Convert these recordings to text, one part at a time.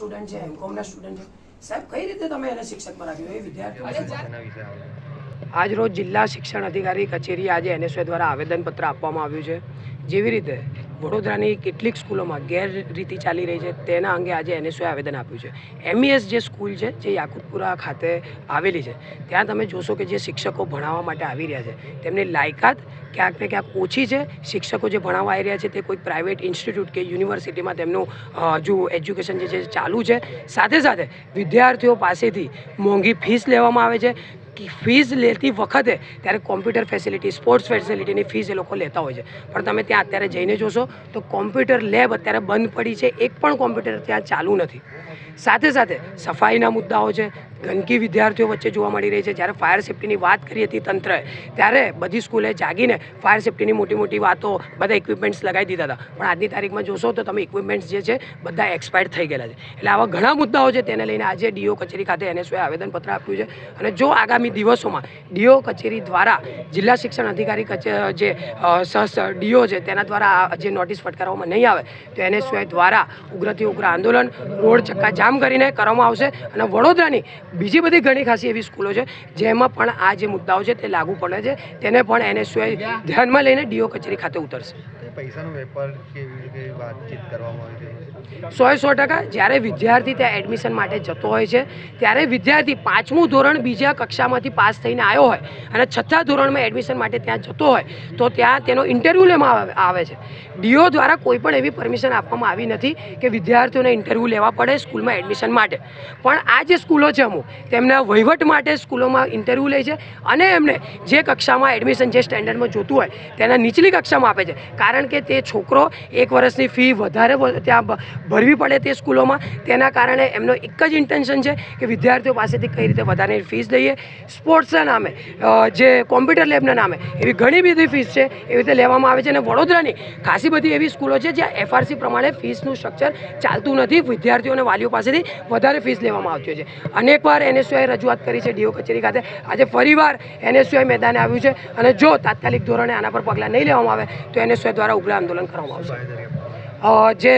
Student છે એમકોમના student છે. સાહેબ કઈ રીતે તમે એને શિક્ષક બનાવ્યો એ વિદ્યાર્થી આજ રોજ જિલ્લા શિક્ષણ અધિકારી કચેરી આજે એનએસઓ દ્વારા આવેદનપત્ર આપવામાં આવ્યું છે. જેવી રીતે વડોદરાની કેટલીક સ્કૂલોમાં ગેરરીતિ ચાલી રહી છે, તેના અંગે આજે એનએસઓએ આવેદન આપ્યું છે. એમઈએસ જે સ્કૂલ છે, જે યાકુતપુરા ખાતે આવેલી છે, ત્યાં તમે જોશો કે જે શિક્ષકો ભણાવવા માટે આવી રહ્યા છે, તેમની લાયકાત ક્યાંક ને ક્યાંક ઓછી છે. શિક્ષકો જે ભણાવવા આવી રહ્યા છે, તે કોઈ પ્રાઇવેટ ઇન્સ્ટિટ્યૂટ કે યુનિવર્સિટીમાં તેમનું હજુ એજ્યુકેશન જે છે, ચાલુ છે. સાથે સાથે વિદ્યાર્થીઓ પાસેથી મોંઘી ફીસ લેવામાં આવે છે. ફીસ લેતી વખતે ત્યારે કોમ્પ્યુટર ફેસિલિટી સ્પોર્ટ્સ ફેસિલિટીની ફીઝ એ લોકો લેતા હોય છે. પણ તમે ત્યાં અત્યારે જઈને જોશો તો કોમ્પ્યુટર લેબ અત્યારે બંધ પડી છે. એક પણ કોમ્પ્યુટર ત્યાં ચાલુ નથી. સાથે સાથે સફાઈના મુદ્દાઓ છે. ગંદકી વિદ્યાર્થીઓ વચ્ચે જોવા મળી રહી છે. જ્યારે ફાયર સેફ્ટીની વાત કરી હતી તંત્રએ, ત્યારે બધી સ્કૂલે જાગીને ફાયર સેફ્ટીની મોટી મોટી વાતો, બધા ઇક્વિપમેન્ટ્સ લગાવી દીધા હતા. પણ આજની તારીખમાં જોશો તો તમે ઇક્વિપમેન્ટ્સ જે છે બધા એક્સપાયર્ડ થઈ ગયેલા છે. એટલે આવા ઘણા મુદ્દાઓ છે. તેને લઈને આજે ડીઓ કચેરી ખાતે એનએસઓએ આવેદનપત્ર આપ્યું છે. અને જો આગામી દિવસોમાં ડીઓ કચેરી દ્વારા જિલ્લા શિક્ષણ અધિકારી કચે જે સહ ડીઓ છે તેના દ્વારા આ જે નોટિસ ફટકારવામાં નહીં આવે તો એને સ્વય દ્વારા ઉગ્રથી ઉગ્ર આંદોલન રોડ ચક્કા જામ કરીને કરવામાં આવશે અને વડોદરાની બીજી બધી ઘણી ખાસી એવી સ્કૂલો છે જેમાં પણ આ જે મુદ્દાઓ છે તે લાગુ પડે છે તેને પણ એને સ્વય ધ્યાનમાં લઈને ડીઓ કચેરી ખાતે ઉતરશે. પૈસાનો વેપાર કેવી રીતે વાતચીત કરવામાં આવી સો સો ટકા જ્યારે વિદ્યાર્થી ત્યાં એડમિશન માટે જતો હોય છે ત્યારે વિદ્યાર્થી પાંચમું ધોરણ બીજા કક્ષામાંથી પાસ થઈને આવ્યો હોય અને છઠ્ઠા ધોરણમાં એડમિશન માટે ત્યાં જતો હોય, તો ત્યાં તેનો ઇન્ટરવ્યૂ લેવામાં આવે છે. ડીઓ દ્વારા કોઈ પણ એવી પરમિશન આપવામાં આવી નથી કે વિદ્યાર્થીઓને ઇન્ટરવ્યૂ લેવા પડે સ્કૂલમાં એડમિશન માટે. પણ આ જે સ્કૂલો છે અમુક, તેમના વહીવટ માટે સ્કૂલોમાં ઇન્ટરવ્યૂ લે છે અને એમને જે કક્ષામાં એડમિશન જે સ્ટેન્ડર્ડમાં જોતું હોય, તેના નીચલી કક્ષામાં આપે છે. કારણ કે તે છોકરો એક વર્ષની ફી વધારે ત્યાં ભરવી પડે તે સ્કૂલોમાં, તેના કારણે એમનો એક જ ઇન્ટેન્શન છે કે વિદ્યાર્થીઓ પાસેથી કઈ રીતે વધારે ફીસ લઈએ. સ્પોર્ટ્સના નામે જે કોમ્પ્યુટર લેબના નામે, એવી ઘણી બધી ફીસ છે, એવી રીતે લેવામાં આવે છે. અને વડોદરાની ખાસી બધી એવી સ્કૂલો છે, જ્યાં એફઆરસી પ્રમાણે ફીસનું સ્ટ્રક્ચર ચાલતું નથી. વિદ્યાર્થીઓ અને વાલીઓ પાસેથી વધારે ફીસ લેવામાં આવતી હોય છે. અનેકવાર એનએસયુઆઈ રજૂઆત કરી છે ડીઓ કચેરી ખાતે. આજે ફરીવાર એનએસયુઆઈ મેદાને આવ્યું છે. અને જો તાત્કાલિક ધોરણે આના પર પગલાં નહીં લેવામાં આવે, તો એનએસયુઆઈ દ્વારા ઉગ્ર આંદોલન કરવામાં આવશે. જે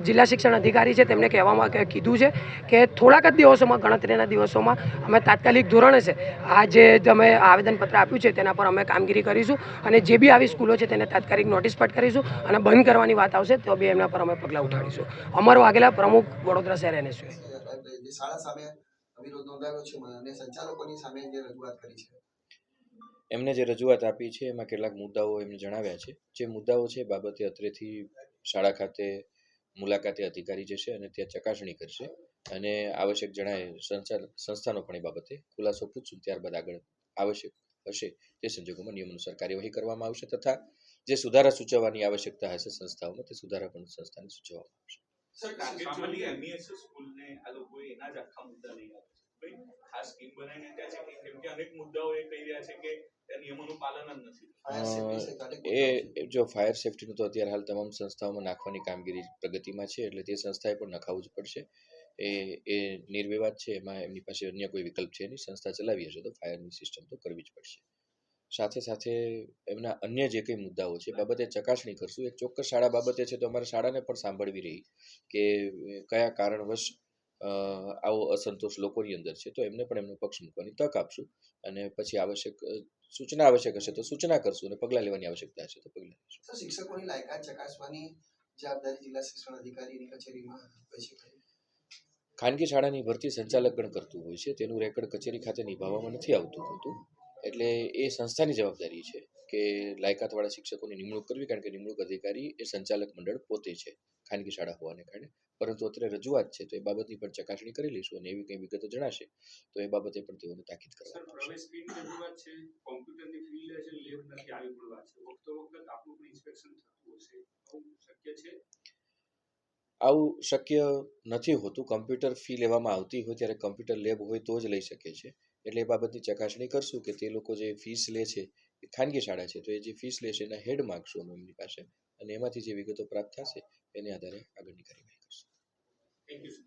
જિલ્લા શિક્ષણ અધિકારી છે તેમને કહેવામાં કે- કીધું છે કે થોડાક જ દિવસોમાં ગણતરીના દિવસોમાં અમે તાત્કાલિક ધોરણે છે આ જે તમે આવેદનપત્ર આપ્યું છે તેના પર અમે કામગીરી કરીશું અને જે બી આવી સ્કૂલો છે તેને તાત્કાલિક નોટિસ પટ કરીશું અને બંધ કરવાની વાત આવશે તો બી એમના પર અમે પગલાં ઉઠાડીશું. અમર વાઘેલા પ્રમુખ વડોદરા શહેર એનએસયુ શાળા સામે વિરોધ નોંધાવ્યો છે અને સંચાલકોની સામે જે રજૂઆત કરી છે. એમને જે રજૂઆત આપી છે એમાં કેટલાક મુદ્દાઓ એમને જણાવ્યા છે. જે મુદ્દાઓ છે બાબતે અત્રેથી શાળા ખાતે મુલાકાતે અધિકારી જશે અને ત્યાં ચકાસણી કરશે અને આવશ્યક જણાય સંસ્થાનો પણ એ બાબતે ખુલાસો પૂછશું. ત્યારબાદ આગળ આવશ્યક હશે તે સંજોગોમાં નિયમ અનુસાર કાર્યવાહી કરવામાં આવશે તથા જે સુધારા સૂચવવાની આવશ્યકતા હશે સંસ્થાઓમાં તે સુધારા પણ સંસ્થાને સૂચવવામાં આવશે. ભાઈ ખાસ સ્કીમ બનાવીને ત્યાં છે કેમ કે અનેક મુદ્દાઓ એ કહી રહ્યા છે કે એ જો ફાયર સેફ્ટીનું તો અત્યારે હાલ તમામ સંસ્થાઓમાં નાખવાની કામગીરી પ્રગતિમાં છે એટલે તે સંસ્થાએ પણ નખાવવું જ પડશે. એ એ નિર્વિવાદ છે એમાં એમની પાસે અન્ય કોઈ વિકલ્પ છે નહીં. સંસ્થા ચલાવી હશે તો ફાયરની સિસ્ટમ તો કરવી જ પડશે. સાથે સાથે એમના અન્ય જે કંઈ મુદ્દાઓ છે બાબતે ચકાસણી કરશું. એક ચોક્કસ શાળા બાબતે છે તો અમારે શાળાને પણ સાંભળવી રહી કે કયા કારણવશ આવો અસંતોષ લોકોની અંદર છે તો એમને પણ એમનો પક્ષ મૂકવાની તક આપશું. અને પછી આવશ્યક સૂચના આવશ્યક હશે તો સૂચના કરશું અને પગલાં લેવાની આવશ્યકતા હશે તો પગલાં લેશું. શિક્ષકોની લાયકાત ચકાસવાની જવાબદારી જિલ્લા શિક્ષણ અધિકારીની કચેરીમાં ખાનગી શાળાની ભરતી સંચાલક ગણ કરતું હોય છે તેનું રેકર્ડ કચેરી ખાતે નિભાવવામાં નથી આવતું હોતું. એટલે એ સંસ્થાની જવાબદારી છે. કે લાયકાતવાળા શિક્ષકોની નિમણૂક કરવી કારણ કે નિમણૂક અધિકારી એ સંચાલક મંડળ પોતે છે ખાનગી શાળા હોવાને કારણે. પરંતુ અત્યારે રજૂઆત છે તો એ બાબતની પણ ચકાસણી કરી લઈશું અને એવી કંઈ વિગતો જણાશે તો એ બાબતે પણ તેઓને તાકીદ નથી આવી શક્ય નથી હોતું. કમ્પ્યુટર ફી લેવામાં આવતી હોય ત્યારે કમ્પ્યુટર લેબ હોય તો જ લઈ શકે છે. એટલે એ બાબતની ચકાસણી કરશું કે તે લોકો જે ફીસ લે છે ખાનગી શાળા છે, તો એ જે ફીસ લેશે એના હેડ માગશું અમે એમની પાસે. અને એમાંથી જે વિગતો પ્રાપ્ત થશે, એને આધારે આગળની કાર્યવાહી કરશું. Thank you